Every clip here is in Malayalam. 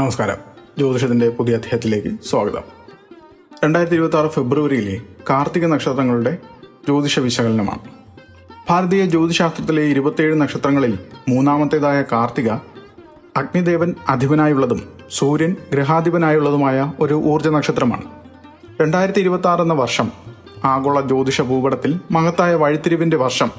നമസ്കാരം. ജ്യോതിഷത്തിന്റെ പുതിയ അധ്യായത്തിലേക്ക് സ്വാഗതം. രണ്ടായിരത്തി ഇരുപത്തി ആറ് ഫെബ്രുവരിയിലെ കാർത്തിക നക്ഷത്രങ്ങളുടെ ജ്യോതിഷ വിശകലനമാണ്. ഭാരതീയ ജ്യോതിശാസ്ത്രത്തിലെ ഇരുപത്തിയേഴ് നക്ഷത്രങ്ങളിൽ മൂന്നാമത്തേതായ കാർത്തിക അഗ്നിദേവൻ അധിപനായുള്ളതും സൂര്യൻ ഗ്രഹാധിപനായുള്ളതുമായ ഒരു ഊർജ നക്ഷത്രമാണ്. രണ്ടായിരത്തി ഇരുപത്തി ആറ് എന്ന വർഷം ആഗോള ജ്യോതിഷ ഭൂപടത്തിൽ മഹത്തായ വഴിത്തിരിവിന്റെ വർഷം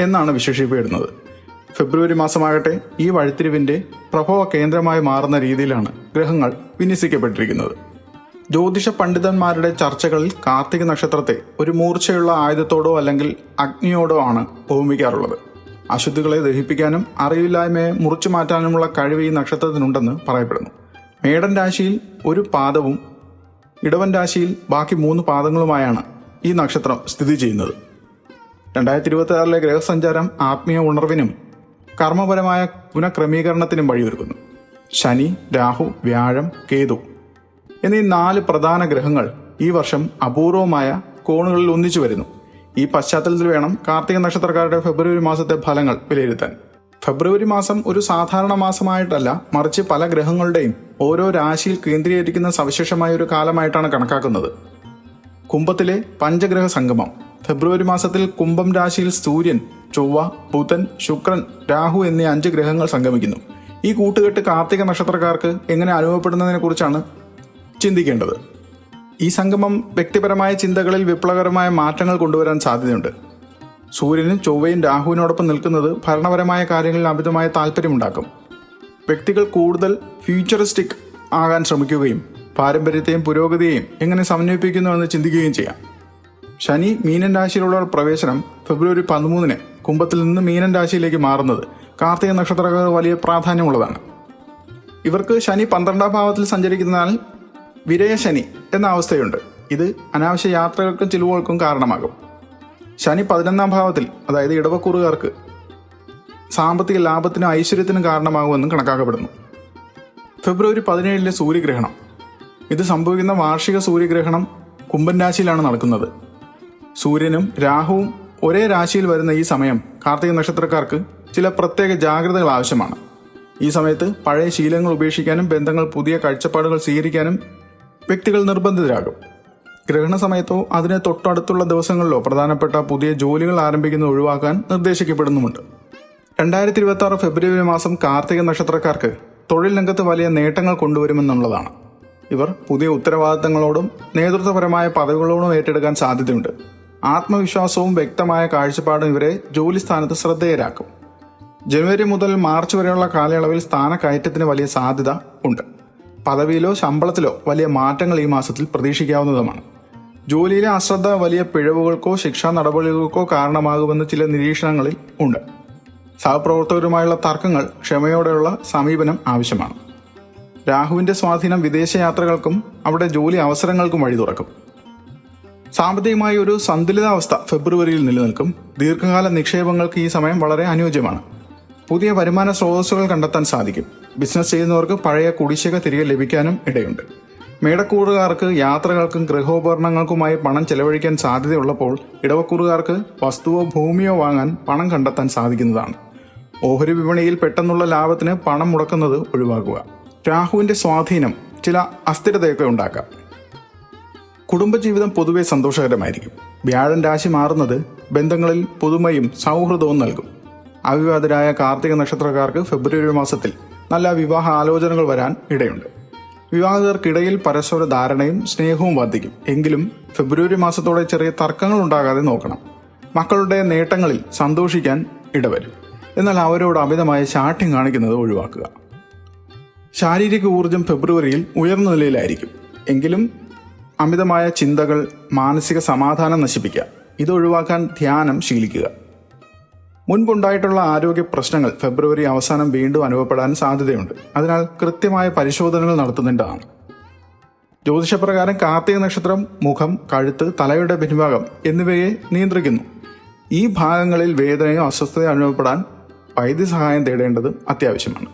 എന്നാണ് വിശേഷിപ്പിക്കപ്പെടുന്നത്. ഫെബ്രുവരി മാസമാകട്ടെ ഈ വഴിത്തിരിവിന്റെ പ്രഭവ കേന്ദ്രമായി മാറുന്ന രീതിയിലാണ് ഗ്രഹങ്ങൾ വിന്യസിക്കപ്പെട്ടിരിക്കുന്നത്. ജ്യോതിഷ പണ്ഡിതന്മാരുടെ ചർച്ചകളിൽ കാർത്തിക നക്ഷത്രത്തെ ഒരു മൂർച്ചയുള്ള ആയുധത്തോടോ അല്ലെങ്കിൽ അഗ്നിയോടോ ആണ് ഉപമിക്കാറുള്ളത് അശുദ്ധികളെ ദഹിപ്പിക്കാനും അറിവില്ലായ്മയെ മുറിച്ചു മാറ്റാനുമുള്ള കഴിവ് ഈ നക്ഷത്രത്തിനുണ്ടെന്ന് പറയപ്പെടുന്നു. മേടൻ രാശിയിൽ ഒരു പാദവും ഇടവൻ രാശിയിൽ ബാക്കി മൂന്ന് പാദങ്ങളുമായാണ് ഈ നക്ഷത്രം സ്ഥിതി ചെയ്യുന്നത്. രണ്ടായിരത്തി ഇരുപത്തി ആറിലെ ഗ്രഹസഞ്ചാരം ആത്മീയ ഉണർവിനും കർമ്മപരമായ പുനഃക്രമീകരണത്തിനും വഴിയൊരുക്കുന്നു. ശനി രാഹു വ്യാഴം കേതു എന്നീ നാല് പ്രധാന ഗ്രഹങ്ങൾ ഈ വർഷം അപൂർവമായ കോണുകളിൽ ഒന്നിച്ചു വരുന്നു. ഈ പശ്ചാത്തലത്തിൽ വേണം കാർത്തിക നക്ഷത്രക്കാരുടെ ഫെബ്രുവരി മാസത്തെ ഫലങ്ങൾ വിലയിരുത്താൻ. ഫെബ്രുവരി മാസം ഒരു സാധാരണ മാസമായിട്ടല്ല മറിച്ച് പല ഗ്രഹങ്ങളുടെയും ഓരോ രാശിയിൽ കേന്ദ്രീകരിക്കുന്ന സവിശേഷമായ ഒരു കാലമായിട്ടാണ് കണക്കാക്കുന്നത്. കുംഭത്തിലെ പഞ്ചഗ്രഹ സംഗമം ഫെബ്രുവരി മാസത്തിൽ കുംഭം രാശിയിൽ സൂര്യൻ ചൊവ്വ ബുധൻ ശുക്രൻ രാഹു എന്നീ അഞ്ച് ഗ്രഹങ്ങൾ സംഗമിക്കുന്നു. ഈ കൂട്ടുകെട്ട് കാർത്തിക നക്ഷത്രക്കാർക്ക് എങ്ങനെ അനുഭവപ്പെടുന്നതിനെ കുറിച്ചാണ് ചിന്തിക്കേണ്ടത്. ഈ സംഗമം വ്യക്തിപരമായ ചിന്തകളിൽ വിപ്ലവകരമായ മാറ്റങ്ങൾ കൊണ്ടുവരാൻ സാധ്യതയുണ്ട്. സൂര്യനും ചൊവ്വയും രാഹുവിനോടൊപ്പം നിൽക്കുന്നത് ഭരണപരമായ കാര്യങ്ങളിൽ അമിതമായ താല്പര്യമുണ്ടാക്കും വ്യക്തികൾ കൂടുതൽ ഫ്യൂച്ചറിസ്റ്റിക് ആകാൻ ശ്രമിക്കുകയും പാരമ്പര്യത്തെയും പുരോഗതിയെയും എങ്ങനെ സമന്വയിപ്പിക്കുന്നു എന്ന് ചിന്തിക്കുകയും ചെയ്യാം. ശനി മീനൻ രാശിയിലുള്ള പ്രവേശനം ഫെബ്രുവരി പതിമൂന്നിന് കുംഭത്തിൽ നിന്ന് മീനൻ രാശിയിലേക്ക് മാറുന്നത് കാർത്തിക നക്ഷത്രക്കാർ വലിയ പ്രാധാന്യമുള്ളതാണ്. ഇവർക്ക് ശനി പന്ത്രണ്ടാം ഭാവത്തിൽ സഞ്ചരിക്കുന്നതിനാൽ വിരയ ശനി എന്ന അവസ്ഥയുണ്ട്. ഇത് അനാവശ്യ യാത്രകൾക്കും ചിലവുകൾക്കും കാരണമാകും. ശനി പതിനൊന്നാം ഭാവത്തിൽ അതായത് ഇടവക്കൂറുകാർക്ക് സാമ്പത്തിക ലാഭത്തിനും ഐശ്വര്യത്തിനും കാരണമാകുമെന്നും കണക്കാക്കപ്പെടുന്നു. ഫെബ്രുവരി പതിനേഴിലെ സൂര്യഗ്രഹണം. ഇത് സംഭവിക്കുന്ന വാർഷിക സൂര്യഗ്രഹണം കുംഭൻ രാശിയിലാണ് നടക്കുന്നത്. സൂര്യനും രാഹുവും ഒരേ രാശിയിൽ വരുന്ന ഈ സമയം കാർത്തിക നക്ഷത്രക്കാർക്ക് ചില പ്രത്യേക ജാഗ്രതകൾ ആവശ്യമാണ്. ഈ സമയത്ത് പഴയ ശീലങ്ങൾ ഉപേക്ഷിക്കാനും ബന്ധങ്ങൾ പുതിയ കാഴ്ചപ്പാടുകൾ സ്വീകരിക്കാനും വ്യക്തികൾ നിർബന്ധിതരാകും. ഗ്രഹണ സമയത്തോ അതിന് തൊട്ടടുത്തുള്ള ദിവസങ്ങളിലോ പ്രധാനപ്പെട്ട പുതിയ ജോലികൾ ആരംഭിക്കുന്നത് ഒഴിവാക്കാൻ നിർദ്ദേശിക്കപ്പെടുന്നുമുണ്ട്. രണ്ടായിരത്തി ഇരുപത്തി ആറ് ഫെബ്രുവരി മാസം കാർത്തിക നക്ഷത്രക്കാർക്ക് തൊഴിൽ രംഗത്ത് വലിയ നേട്ടങ്ങൾ കൊണ്ടുവരുമെന്നുള്ളതാണ്. ഇവർ പുതിയ ഉത്തരവാദിത്തങ്ങളോടും നേതൃത്വപരമായ പദവികളോടും ഏറ്റെടുക്കാൻ സാധ്യതയുണ്ട്. ആത്മവിശ്വാസവും വ്യക്തമായ കാഴ്ചപ്പാടും ഇവരെ ജോലി സ്ഥാനത്ത് ശ്രദ്ധേയരാക്കും. ജനുവരി മുതൽ മാർച്ച് വരെയുള്ള കാലയളവിൽ സ്ഥാനക്കയറ്റത്തിന് വലിയ സാധ്യത ഉണ്ട്. പദവിയിലോ ശമ്പളത്തിലോ വലിയ മാറ്റങ്ങൾ ഈ മാസത്തിൽ പ്രതീക്ഷിക്കാവുന്നതുമാണ്. ജോലിയിലെ അശ്രദ്ധ വലിയ പിഴവുകൾക്കോ ശിക്ഷാ നടപടികൾക്കോ കാരണമാകുമെന്ന് ചില നിരീക്ഷണങ്ങളിൽ ഉണ്ട്. സഹപ്രവർത്തകരുമായുള്ള തർക്കങ്ങൾ ക്ഷമയോടെയുള്ള സമീപനം ആവശ്യമാണ്. രാഹുവിന്റെ സ്വാധീനം വിദേശയാത്രകൾക്കും അവിടെ ജോലി അവസരങ്ങൾക്കും വഴി തുറക്കും സാമ്പത്തികമായി ഒരു സന്തുലിതാവസ്ഥ ഫെബ്രുവരിയിൽ നിലനിൽക്കും. ദീർഘകാല നിക്ഷേപങ്ങൾക്ക് ഈ സമയം വളരെ അനുയോജ്യമാണ്. പുതിയ വരുമാന സ്രോതസ്സുകൾ കണ്ടെത്താൻ സാധിക്കും. ബിസിനസ് ചെയ്യുന്നവർക്ക് പഴയ കുടിശ്ശിക തിരികെ ലഭിക്കാനും ഇടയുണ്ട്. മേടക്കൂറുകാർക്ക് യാത്രകൾക്കും ഗൃഹോപകരണങ്ങൾക്കുമായി പണം ചെലവഴിക്കാൻ സാധ്യതയുള്ളപ്പോൾ ഇടവക്കൂറുകാർക്ക് വസ്തുവോ ഭൂമിയോ വാങ്ങാൻ പണം കണ്ടെത്താൻ സാധിക്കുന്നതാണ്. ഓഹരി വിപണിയിൽ പെട്ടെന്നുള്ള ലാഭത്തിന് പണം മുടക്കുന്നത് ഒഴിവാക്കുക. രാഹുവിന്റെ സ്വാധീനം ചില അസ്ഥിരതയൊക്കെ ഉണ്ടാക്കാം. കുടുംബജീവിതം പൊതുവെ സന്തോഷകരമായിരിക്കും. വ്യാഴൻ രാശി മാറുന്നത് ബന്ധങ്ങളിൽ പുതുമയും സൗഹൃദവും നൽകും. അവിവാദരായ കാർത്തിക നക്ഷത്രക്കാർക്ക് ഫെബ്രുവരി മാസത്തിൽ നല്ല വിവാഹ ആലോചനകൾ വരാൻ ഇടയുണ്ട്. വിവാഹിതർക്കിടയിൽ പരസ്പര ധാരണയും സ്നേഹവും വർദ്ധിക്കും. എങ്കിലും ഫെബ്രുവരി മാസത്തോടെ ചെറിയ തർക്കങ്ങൾ ഉണ്ടാകാതെ നോക്കണം. മക്കളുടെ നേട്ടങ്ങളിൽ സന്തോഷിക്കാൻ ഇടവരും. എന്നാൽ അവരോട് അമിതമായ ശാഠ്യം കാണിക്കുന്നത് ഒഴിവാക്കുക. ശാരീരിക ഊർജം ഫെബ്രുവരിയിൽ ഉയർന്ന നിലയിലായിരിക്കും. എങ്കിലും അമിതമായ ചിന്തകൾ മാനസിക സമാധാനം നശിപ്പിക്കുക. ഇത് ഒഴിവാക്കാൻ ധ്യാനം ശീലിക്കുക. മുൻപുണ്ടായിട്ടുള്ള ആരോഗ്യ പ്രശ്നങ്ങൾ ഫെബ്രുവരി അവസാനം വീണ്ടും അനുഭവപ്പെടാൻ സാധ്യതയുണ്ട്. അതിനാൽ കൃത്യമായ പരിശോധനകൾ നടത്തുന്നതാണ് ജ്യോതിഷപ്രകാരം കാർത്തിക നക്ഷത്രം മുഖം കഴുത്ത് തലയുടെ പിൻഭാഗം എന്നിവയെ നിയന്ത്രിക്കുന്നു. ഈ ഭാഗങ്ങളിൽ വേദനയോ അസ്വസ്ഥതയോ അനുഭവപ്പെടാൻ വൈദ്യസഹായം തേടേണ്ടത് അത്യാവശ്യമാണ്.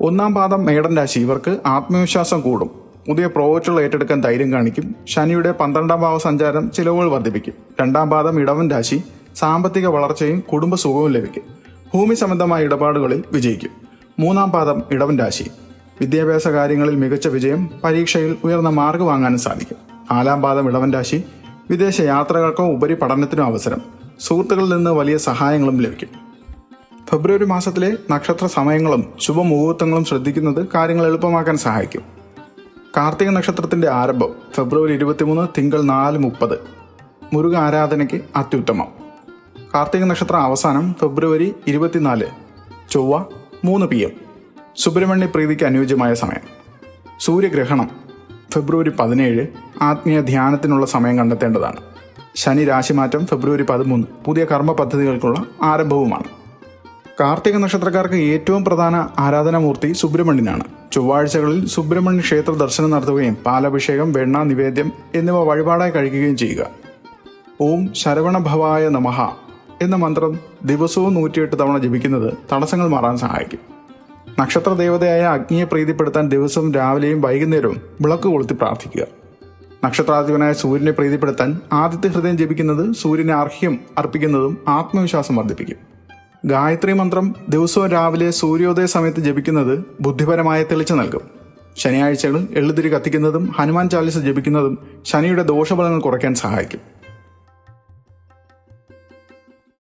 ഒന്നാം പാദം മേടൻ രാശി. ഇവർക്ക് ആത്മവിശ്വാസം കൂടും. പുതിയ പ്രോജക്റ്റുകൾ ഏറ്റെടുക്കാൻ ധൈര്യം കാണിക്കും. ശനിയുടെ പന്ത്രണ്ടാം ഭാവ സഞ്ചാരം ചിലവുകൾ വർദ്ധിപ്പിക്കും. രണ്ടാം പാദം ഇടവൻ രാശി സാമ്പത്തിക വളർച്ചയും കുടുംബ സുഖവും ലഭിക്കും. ഭൂമി സംബന്ധമായ ഇടപാടുകളിൽ വിജയിക്കും. മൂന്നാം പാദം ഇടവൻ രാശി വിദ്യാഭ്യാസ കാര്യങ്ങളിൽ മികച്ച വിജയം പരീക്ഷയിൽ ഉയർന്ന മാർക്ക് വാങ്ങാനും സാധിക്കും. നാലാം പാദം ഇളവൻ രാശി വിദേശ യാത്രകൾക്കോ ഉപരി പഠനത്തിനോ അവസരം സുഹൃത്തുക്കളിൽ നിന്ന് വലിയ സഹായങ്ങളും ലഭിക്കും. ഫെബ്രുവരി മാസത്തിലെ നക്ഷത്ര സമയങ്ങളും ശുഭമുഹൂർത്തങ്ങളും ശ്രദ്ധിക്കുന്നത് കാര്യങ്ങൾ എളുപ്പമാക്കാൻ സഹായിക്കും. കാർത്തിക നക്ഷത്രത്തിന്റെ ആരംഭം ഫെബ്രുവരി ഇരുപത്തിമൂന്ന് തിങ്കൾ നാല് മുപ്പത്. മുരുക ആരാധനയ്ക്ക് അത്യുത്തമം. കാർത്തിക നക്ഷത്ര അവസാനം ഫെബ്രുവരി ഇരുപത്തിനാല് ചൊവ്വ മൂന്ന് പി എം. സുബ്രഹ്മണ്യ പ്രീതിക്ക് അനുയോജ്യമായ സമയം. സൂര്യഗ്രഹണം ഫെബ്രുവരി പതിനേഴ് ആത്മീയ ധ്യാനത്തിനുള്ള സമയം കണ്ടെത്തേണ്ടതാണ്. ശനി രാശിമാറ്റം ഫെബ്രുവരി പതിമൂന്ന് പുതിയ കർമ്മ പദ്ധതികൾക്കുള്ള ആരംഭവുമാണ്. കാർത്തിക നക്ഷത്രക്കാർക്ക് ഏറ്റവും പ്രധാന ആരാധനാമൂർത്തി സുബ്രഹ്മണ്യനാണ്. ചൊവ്വാഴ്ചകളിൽ സുബ്രഹ്മണ്യ ക്ഷേത്ര ദർശനം നടത്തുകയും പാലഭിഷേകം വെണ്ണ നിവേദ്യം എന്നിവ വഴിപാടായി കഴിക്കുകയും ചെയ്യുക. ഓം ശരവണഭവായ നമഹ എന്ന മന്ത്രം ദിവസവും നൂറ്റിയെട്ട് തവണ ജപിക്കുന്നത് തടസ്സങ്ങൾ മാറാൻ സഹായിക്കും. നക്ഷത്ര ദേവതയായ അഗ്നിയെ പ്രീതിപ്പെടുത്താൻ ദിവസവും രാവിലെയും വൈകുന്നേരവും വിളക്ക് കൊളുത്തി പ്രാർത്ഥിക്കുക. നക്ഷത്രാധിപനായ സൂര്യനെ പ്രീതിപ്പെടുത്താൻ ആദ്യത്തെ ഹൃദയം ജപിക്കുന്നത് സൂര്യനെ അർഹ്യം അർപ്പിക്കുന്നതും ആത്മവിശ്വാസം വർദ്ധിപ്പിക്കും. ഗായത്രി മന്ത്രം ദിവസവും രാവിലെ സൂര്യോദയ സമയത്ത് ജപിക്കുന്നത് ബുദ്ധിപരമായ തെളിച്ചു നൽകും. ശനിയാഴ്ചകളിൽ എള്ളുതിരി കത്തിക്കുന്നതും ഹനുമാൻ ചാലിസ് ജപിക്കുന്നതും ശനിയുടെ ദോഷഫലങ്ങൾ കുറയ്ക്കാൻ സഹായിക്കും.